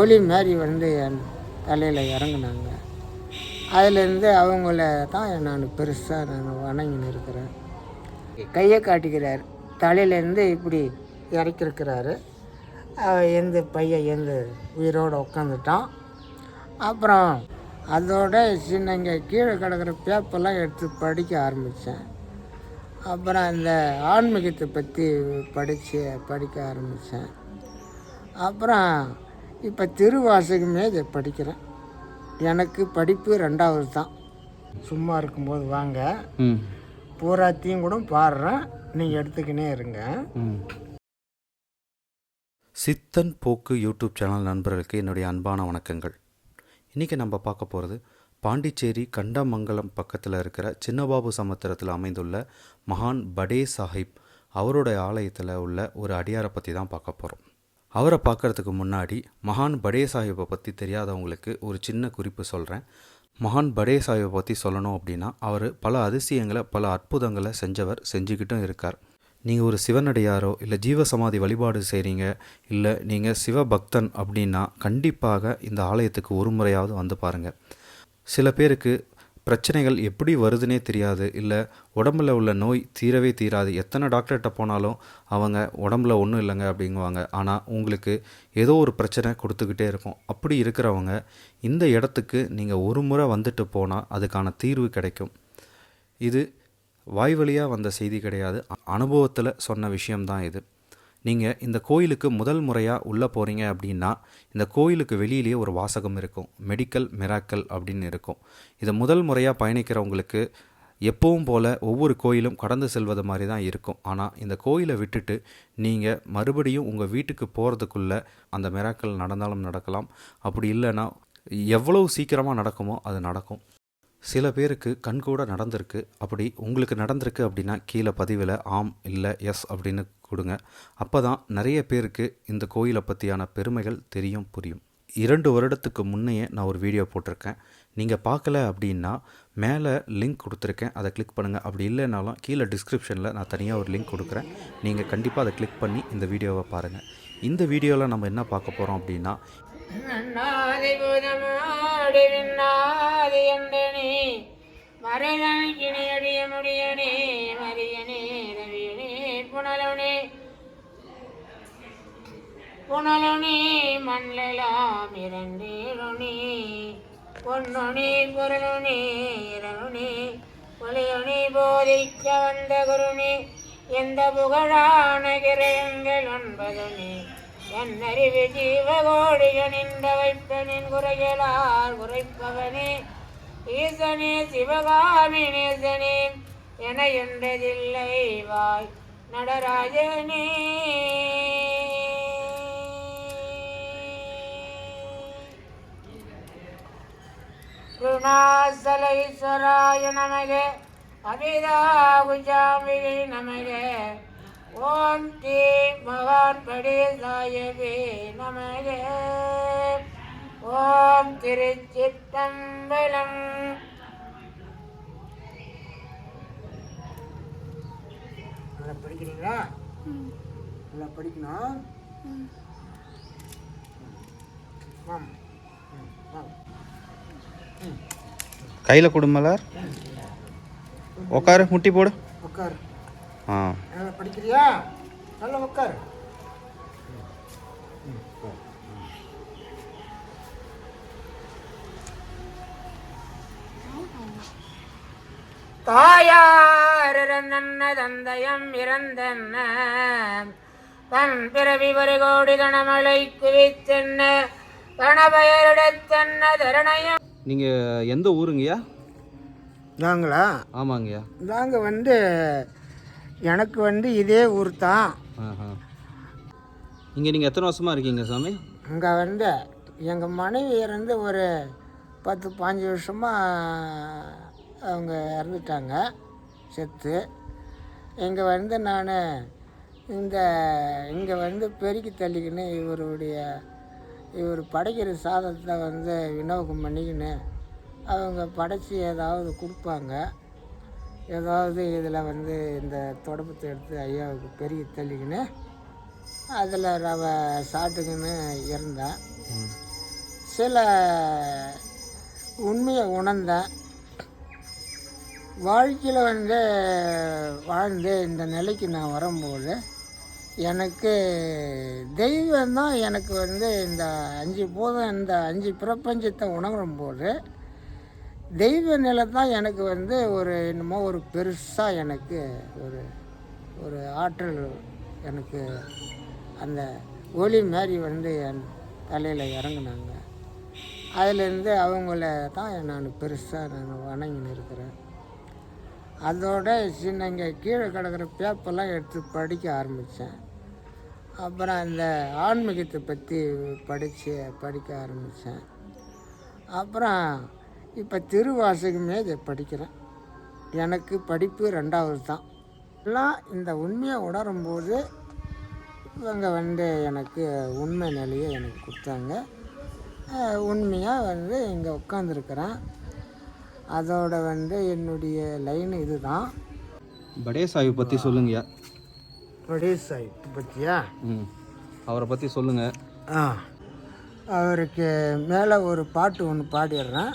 ஒளி மாதிரி வந்து என் தலையில் இறங்குனாங்க. அதுலேருந்து அவங்கள தான் நான் பெருசாக நான் வணங்கின்னு இருக்கிறேன். கையை காட்டிக்கிறார். தலையிலேருந்து இப்படி இறக்கிருக்கிறாரு. எந்த பையன் எந்த உயிரோடு உட்காந்துட்டான் அப்புறம் அதோட சின்னங்க கீழே கிடக்கிற பேப்பர்லாம் எடுத்து படிக்க ஆரம்பித்தேன் அப்புறம் அந்த ஆன்மீகத்தை பற்றி படித்து படிக்க ஆரம்பித்தேன் அப்புறம் இப்போ திருவாசகமே இதை படிக்கிறேன். எனக்கு படிப்பு ரெண்டாவது தான். சும்மா இருக்கும்போது வாங்க. ம். பூராத்தையும் கூட பாடுறேன். நீங்கள் எடுத்துக்கினே இருங்க. ம். சித்தன் போக்கு யூடியூப் சேனல் நண்பர்களுக்கு என்னுடைய அன்பான வணக்கங்கள். இன்றைக்கி நம்ம பார்க்க போகிறது பாண்டிச்சேரி கண்டமங்கலம் பக்கத்தில் இருக்கிற சின்னபாபு சமுத்திரத்தில் அமைந்துள்ள மகான் படே சாஹிப் அவருடைய ஆலயத்தில் உள்ள ஒரு அடியாரை பற்றி தான் பார்க்க போகிறோம் அவரை பார்க்கறதுக்கு முன்னாடி மகான் படே சாஹிப்பை பற்றி தெரியாதவங்களுக்கு ஒரு சின்ன குறிப்பு சொல்கிறேன் மகான் படே சாஹிப்பை பற்றி சொல்லணும் அப்படின்னா அவர் பல அதிசயங்களை பல அற்புதங்களை செஞ்சவர் செஞ்சுக்கிட்டும் இருக்கார். நீங்கள் ஒரு சிவனடியாரோ இல்லை ஜீவசமாதி வழிபாடு செய்கிறீங்க இல்லை நீங்கள் சிவபக்தன் அப்படின்னா கண்டிப்பாக இந்த ஆலயத்துக்கு ஒரு முறையாவது வந்து பாருங்கள் சில பேருக்கு பிரச்சனைகள் எப்படி வருதுன்னே தெரியாது. இல்லை உடம்புல உள்ள நோய் தீரவே தீராது. எத்தனை டாக்டர்கிட்ட போனாலும் அவங்க உடம்புல ஒன்றும் இல்லைங்க அப்படிங்குவாங்க. ஆனால் உங்களுக்கு ஏதோ ஒரு பிரச்சனை கொடுத்துக்கிட்டே இருக்கும். அப்படி இருக்கிறவங்க இந்த இடத்துக்கு நீங்கள் ஒரு முறை வந்துட்டு போனால் அதுக்கான தீர்வு கிடைக்கும். இது வாய் வழியாக வந்த செய்தி கிடையாது. அனுபவத்தில் சொன்ன விஷயம்தான் இது. நீங்கள் இந்த கோயிலுக்கு முதல் முறையாக உள்ளே போகிறீங்க அப்படின்னா இந்த கோயிலுக்கு வெளியிலேயே ஒரு வாசகம் இருக்கும். மெடிக்கல் மிராக்கல் அப்படின்னு இருக்கும். இதை முதல் முறையாக பயணிக்கிறவங்களுக்கு எப்பவும் போல் ஒவ்வொரு கோயிலும் கடந்து செல்வது மாதிரி தான் இருக்கும். ஆனால் இந்த கோயிலை விட்டுட்டு நீங்கள் மறுபடியும் உங்கள் வீட்டுக்கு போகிறதுக்குள்ளே அந்த மிராக்கள் நடந்தாலும் நடக்கலாம். அப்படி இல்லைன்னா எவ்வளவு சீக்கிரமாக நடக்குமோ அது நடக்கும். சில பேருக்கு கண்கூட நடந்திருக்கு. அப்படி உங்களுக்கு நடந்திருக்கு அப்படின்னா கீழே பதிவில் ஆம் இல்லை எஸ் அப்படின்னு கொடுங்க. அப்போ தான் நிறைய பேருக்கு இந்த கோயிலை பற்றியான பெருமைகள் தெரியும் புரியும். இரண்டு வருடத்துக்கு முன்னையே நான் ஒரு வீடியோ போட்டிருக்கேன். நீங்கள் பார்க்கல அப்படின்னா மேலே லிங்க் கொடுத்துருக்கேன். அதை கிளிக் பண்ணுங்கள் அப்படி இல்லைனாலும் கீழே டிஸ்கிரிப்ஷனில் நான் தனியாக ஒரு லிங்க் கொடுக்குறேன். நீங்கள் கண்டிப்பாக அதை கிளிக் பண்ணி இந்த வீடியோவை பாருங்கள் இந்த வீடியோவில் நம்ம என்ன பார்க்க போகிறோம் அப்படின்னா நாதிபுதமாடி விண்ணாதி என்றனே. மறைதனக்கினி அடிய முடியனே மரியனே ரவியனே புனலுனே. புனலுனே மண்ணெலாம் இரண்டேருணே பொன்னுனே பொருளுனே இரணுனே ஒளியுனி போதிக்க வந்த குருனே. எந்த புகழான கிரயங்கள் ஒன்பதுனே. என்னறிவு ஜீவகோடிகள் நின்ற வைப்பனின் குறைகளால் குறைப்பவனே ஈசனே சிவகாமி நேசனே என என்றதில்லை வாய் நடராஜனே. ருணாசலேஸ்வராய நமக அபிதா அபிதாகுஜாமிகை நமக. ஓம் ஸ்ரீ மகான் படேசாயவே நமக ஓம் திருச்சித்தம்பலம் நல்லா படிக்கிறீங்களா? நல்லா படிக்கணும். கையில் கொடுமலர் உட்காரு முட்டி போடு. உட்கார் படிக்கிறியா? நல்லா உட்கார் தாயார் இறந்தன்ன தந்தயம் இறந்தன்ன? தன் பிறவி ஒரு கோடி தனமலை குவித்தென்ன கணபெயரிடத்தன்ன தரணையம்? நீங்கள் எந்த ஊருங்கய்யா? நாங்களா? ஆமாங்கய்யா. நாங்கள் வந்து எனக்கு வந்து இதே ஊர் தான். இங்கே நீங்கள் எத்தனை வருஷமாக இருக்கீங்க சாமி? அங்கே வந்து எங்கள் மனைவி இறந்து ஒரு பத்து பாஞ்சு வருஷமாக அவங்க இறந்துட்டாங்க செத்து. இங்கே வந்து நான் இந்த இங்கே வந்து பெருக்கி தள்ளிக்கின்னு இவருடைய இவர் படைக்கிற சாதத்தை வந்து விநியோகம் பண்ணிக்கின்னு அவங்க படைச்சி ஏதாவது கொடுப்பாங்க. ஏதாவது இதில் வந்து இந்த தொடப்பத்தை எடுத்து ஐயாவுக்கு பெரிய தள்ளிக்கின்னு அதில் ரவை சாப்பிட்டுக்கின்னு இருந்தேன் சில உண்மையை உணர்ந்தேன். வாழ்க்கையில் வந்து வாழ்ந்து இந்த நிலைக்கு நான் வரும்போது எனக்கு தெய்வம் தான் எனக்கு வந்து இந்த அஞ்சு போதும் இந்த அஞ்சு பிரபஞ்சத்தை உணரும்போது தெய்வ நிலை தான் எனக்கு வந்து ஒரு என்னமோ ஒரு பெருசாக எனக்கு ஒரு ஒரு ஆற்றல் எனக்கு அந்த ஒளி மாதிரி வந்து என் தலையில் இறங்குனாங்க. அதிலேருந்து அவங்கள தான் நான் பெருசாக நான் வணங்கின்னு இருக்கிறேன். அதோட சின்ன இங்கே கீழே கிடக்கிற பேப்பர்லாம் எடுத்து படிக்க ஆரம்பித்தேன் அப்புறம் அந்த ஆன்மீகத்தை பற்றி படித்து படிக்க ஆரம்பித்தேன் அப்புறம் இப்போ திருவாசகமே இதை படிக்கிறேன். எனக்கு படிப்பு ரெண்டாவது தான். எல்லாம் இந்த உண்மையை உணரும்போது இவங்க வந்து எனக்கு உண்மை நிலையை எனக்கு கொடுத்தாங்க. உண்மையாக வந்து இங்கே உட்காந்துருக்குறேன் அதோட வந்து என்னுடைய லைன் இதுதான். படே சாஹிப் பற்றி சொல்லுங்கய்யா. பிரதேஷ் சாஹிப் பற்றியா ம் அவரை பற்றி சொல்லுங்கள் ஆ. அவருக்கு மேலே ஒரு பாட்டு ஒன்று பாடிடுறேன்.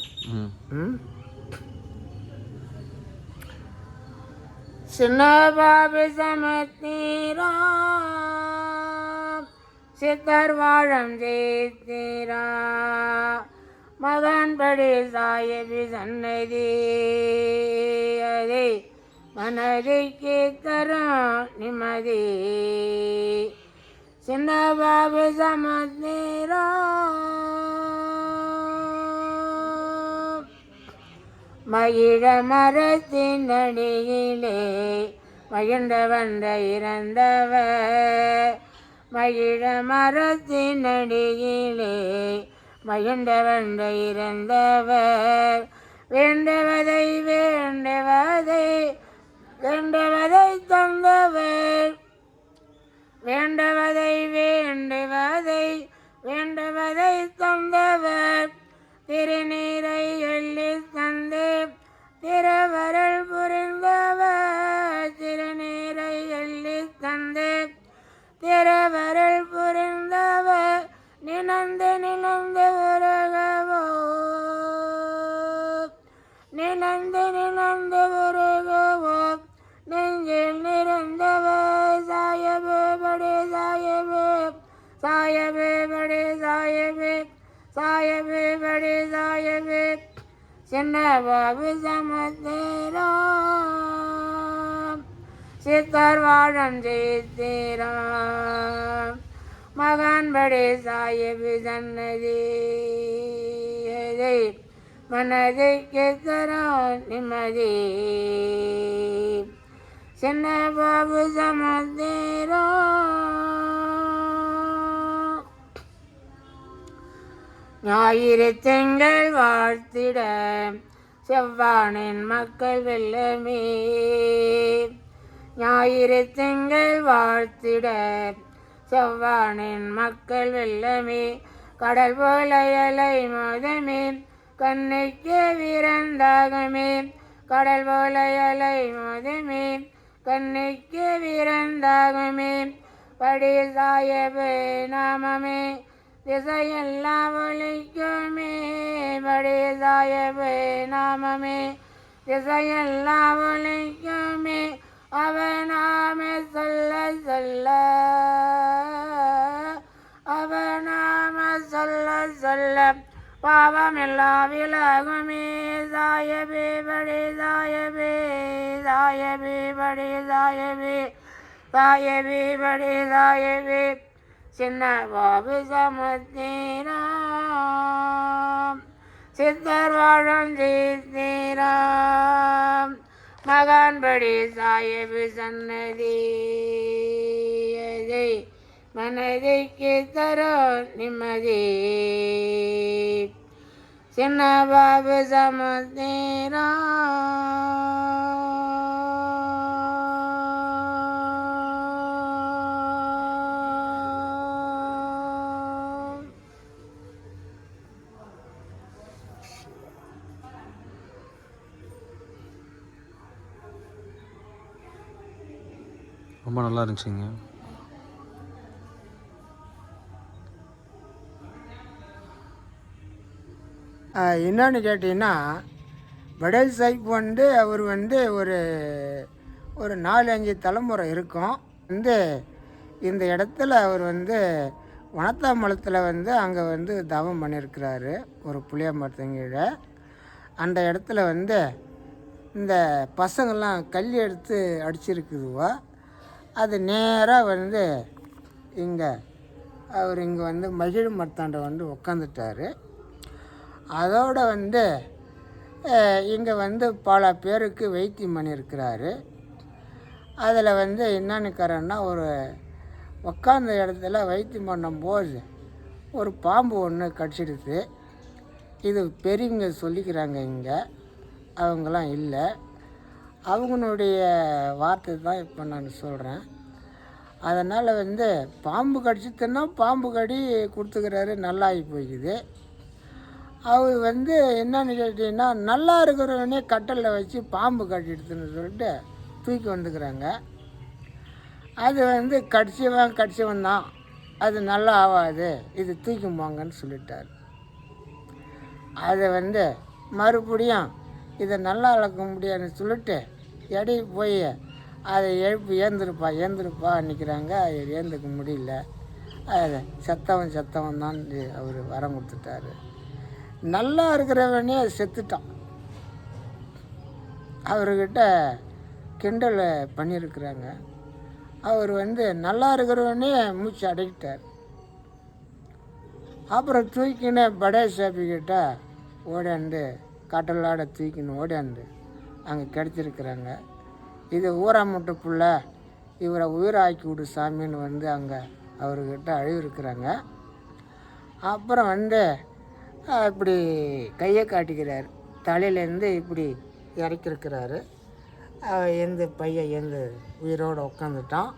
சின்ன பாபு சமத்தீரா சித்தர் வாழம் ஜெயித்தீரா மகன் படி சாயபி சன்னதி. அதை மனதிக்கு தரும் நிம்மதி. சின்ன பாபு சமத்தீரா மகிழ மரத்தின் அடியிலே மகிழ்ந்த வந்த இறந்தவர். மகிழ மரத்தின் அடியிலே மகிழ்ந்த வந்த இறந்தவர். வேண்டவதை வேண்டவதை வேண்டவதை தந்தவர். வேண்டவதை வேண்டுவதை வேண்டுவதை தந்தவர். திருநீரை எள்ளி தந்து திருவருள் புரிந்தவர். திருநீரை எள்ளி தந்து திருவருள் புரிந்தவர். நினந்து நினந்து ஒரு சாயவே வடி சாயவே சின்ன பாபு சமத்தேராம். சித்தர் வாழம் ஜெயித்தேராம் மகான் படி சாயபு சன்னதி. மனதை தரும் நிம்மதி. சின்ன பாபு சமத்தேராம். ஞாயிறு திங்கள் வாழ்த்திட செவ்வானின் மக்கள் வெல்லமே ஞாயிறு திங்கள் வாழ்த்திட செவ்வானின் மக்கள் வெல்லமே கடல் போல அலை மோதமே. கண்ணுக்கு விரந்தாகமே கடல் போல அலை மோதமே. கண்ணுக்கு விரந்தாகமே படியில் சாயபு நாமமே. திசையெல்லாம் ஒழிக்குமே படி நாமமே. திசையெல்லாம் ஒழிக்குமே அவனாமே சொல்ல சொல்ல. அவனாம சொல்ல சொல்ல. பாவமெல்லாம் விலகுமே சாயபே படி சாயபே சாயபே படி சாயபே சாயபே படி சாயபே சின்ன பாபு சமத்தீராம். சித்தர் வாழும் ஜெயித்தீராம் மகான் படி சாயபு சன்னதி மனதைக்கு தரோ நிம்மதி. சின்ன பாபு சமுத்திரம். நல்லா இருந்துச்சுங்க. என்னன்னு கேட்டிங்கன்னா வடல் சாஹிப் வந்து அவர் வந்து ஒரு ஒரு நாலு அஞ்சு தலைமுறை இருக்கும். வந்து இந்த இடத்துல அவர் வந்து வனத்தாமலத்தில் வந்து அங்கே வந்து தவம் பண்ணியிருக்கிறாரு ஒரு புளிய மரத்தங்கீழ அந்த இடத்துல வந்து இந்த பசங்கள்லாம் கல் எடுத்து அடிச்சிருக்குதுவோ அது நேராக வந்து இங்கே அவர் இங்கே வந்து மகிழ் மரத்தாண்ட வந்து உட்காந்துட்டார் அதோட வந்து இங்கே வந்து பல பேருக்கு வைத்தியம் பண்ணியிருக்கிறாரு அதில் வந்து என்னன்னுக்கிறேன்னா ஒரு உட்காந்த இடத்துல வைத்தியம் பண்ணும்போது ஒரு பாம்பு ஒன்று கடிச்சிடுது. இது பெரியவங்க சொல்லிக்கிறாங்க இங்கே. அவங்களாம் இல்லை. அவங்களுடைய வார்த்தை தான் இப்போ நான் சொல்கிறேன். அதனால் வந்து பாம்பு கடிச்சிட்டுன்னா பாம்பு கடி கொடுத்துக்கிறாரு நல்லாகி போய்க்குது. அவர் வந்து என்னன்னு கேட்டிங்கன்னா நல்லா இருக்கிறவனே கட்டலில் வச்சு பாம்பு கட்டிடுதுன்னு சொல்லிட்டு தூக்கி வந்துக்கிறாங்க. அது வந்து கடிச்சவன் கடிச்சவன் தான். அது நல்லா ஆகாது இது தூக்கி போங்கன்னு சொல்லிட்டார். அதை வந்து மறுபடியும் இதை நல்லா அளக்க முடியாதுன்னு சொல்லிட்டு எடை போய் அதை எழுப்பி ஏந்திருப்பா ஏந்திருப்பா நிற்கிறாங்க அது ஏந்துக்க முடியல. அது செத்தவன் செத்தவன் தான் அவர் வரம் கொடுத்துட்டாரு. நல்லா இருக்கிறவனே செத்துட்டான். அவர்கிட்ட கிண்டல் பண்ணியிருக்கிறாங்க. அவர் வந்து நல்லா இருக்கிறவனே மூச்சு அடைக்கிட்டார். அப்புறம் தூக்கின படே சாப்பிக்கிட்ட கட்டலாட தூக்கின்னு ஓடியாந்து அங்கே கிடச்சிருக்கிறாங்க. இது ஊராமட்டு பிள்ள இவரை உயிராக்கி விடு சாமின்னு வந்து அங்கே அவர்கிட்ட அழுவிருக்கிறாங்க அப்புறம் வந்து இப்படி கையை காட்டிக்கிறார். தலையிலேருந்து இப்படி இறக்கிருக்கிறாரு. எந்த பையன் எந்த உயிரோடு உட்காந்துட்டான்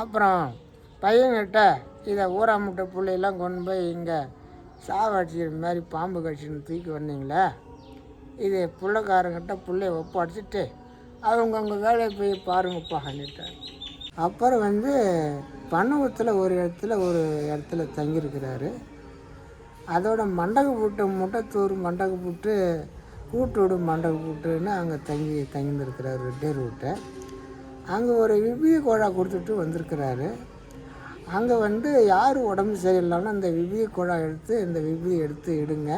அப்புறம் பையன்கிட்ட இதை ஊராமுட்ட பிள்ளையெல்லாம் கொண்டு போய் இங்கே சாவடிச்சிக்கிற மாதிரி பாம்பு கடிச்சின்னு தூக்கி வந்தீங்களே? இது பிள்ளைக்காரங்கிட்ட பிள்ளைய ஒப்படைச்சிட்டு அவங்கவுங்க வேலையை போய் பாருங்கப்பா பண்ணிட்டார் அப்புறம் வந்து பணவத்தில் ஒரு இடத்துல ஒரு இடத்துல தங்கியிருக்கிறாரு. அதோட மண்டக பூட்டு முட்டத்தூர் மண்டக பூட்டு கூட்டோடு மண்டக பூட்டுன்னு அங்கே தங்கி தங்கியிருக்கிறாரு ரெட்டேர் வீட்டை. அங்கே ஒரு விபிய கோழா கொடுத்துட்டு வந்திருக்கிறாரு. அங்கே வந்து யார் உடம்பு சரியில்லைன்னா அந்த விபிய கோழா எடுத்து இந்த விபியை எடுத்து இடுங்க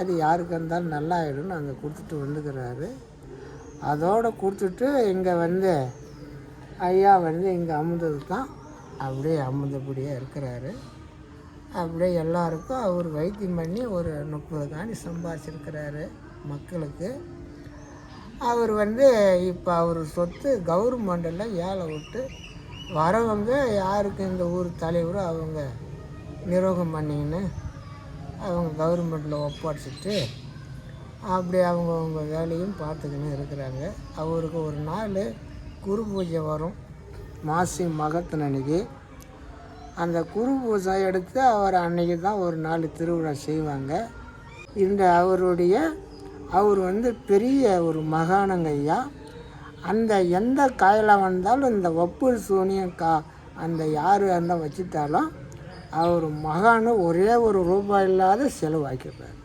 அது யாருக்கு இருந்தாலும் நல்லா ஆயிடும்னு அங்கே கொடுத்துட்டு வந்துக்கிறாரு. அதோடு கொடுத்துட்டு இங்கே வந்து ஐயா வந்து இங்கே அமுந்தது தான் அப்படியே அமுந்தபடியே இருக்கிறாரு. அப்படியே எல்லாருக்கும் அவர் வைத்தியம் பண்ணி ஒரு முப்பது காணி சம்பாதிச்சிருக்கிறாரு மக்களுக்கு. அவர் வந்து இப்போ அவர் சொத்து கவர்மெண்டில் ஏழை விட்டு வரவங்க யாருக்கு இந்த ஊர் தலைவரோ அவங்க நிரோகம் பண்ணிக்கின்னு அவங்க கவர்மெண்ட்டில் ஒப்படைச்சிட்டு அப்படி அவங்கவுங்க வேலையும் பார்த்துக்கின்னு இருக்கிறாங்க. அவருக்கு ஒரு நாள் குரு பூஜை வரும். மாசி மகத்தின் அன்னைக்கு அந்த குரு பூஜை எடுத்து அவர் அன்னைக்கு தான் ஒரு நாள் திருவிழா செய்வாங்க. இந்த அவருடைய அவர் வந்து பெரிய ஒரு மகானங்க ஐயா. அந்த எந்த காயில் வந்தாலும் இந்த ஒப்பு சூனியம் கா அந்த யார் அந்த வச்சுட்டாலும் அவர் மகான் ஒரே ஒரு ரூபாய் இல்லாத செலவாக்கிடுறார்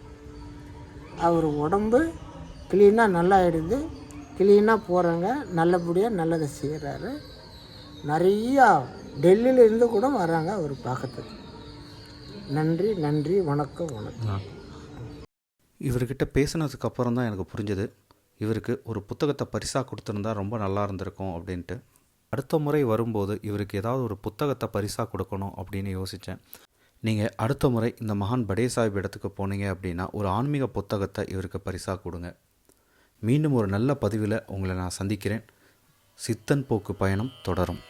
அவர் உடம்பு க்ளீனாக நல்லா ஆகிடுது க்ளீனாக போகிறாங்க நல்லபடியாக நல்லதை செய்கிறாரு நிறையா டெல்லியிலேருந்து கூட வராங்க அவர் பார்க்கறதுக்கு நன்றி நன்றி வணக்கம் வணக்கம். இவர்கிட்ட பேசினதுக்கு அப்புறம் தான் எனக்கு புரிஞ்சது. இவருக்கு ஒரு புத்தகத்தை பரிசாக கொடுத்துருந்தா ரொம்ப நல்லா இருந்திருக்கும் அப்படின்ட்டு. அடுத்த முறை வரும்போது இவருக்கு ஏதாவது ஒரு புத்தகத்தை பரிசாக கொடுக்கணும் அப்படின்னு யோசித்தேன் நீங்கள் அடுத்த முறை இந்த மகான் படே சாஹிப் இடத்துக்கு போனீங்க அப்படின்னா ஒரு ஆன்மீக புத்தகத்தை இவருக்கு பரிசாக கொடுங்க. மீண்டும் ஒரு நல்ல பதிவில் உங்களை நான் சந்திக்கிறேன். சித்தன் போக்கு பயணம் தொடரும்.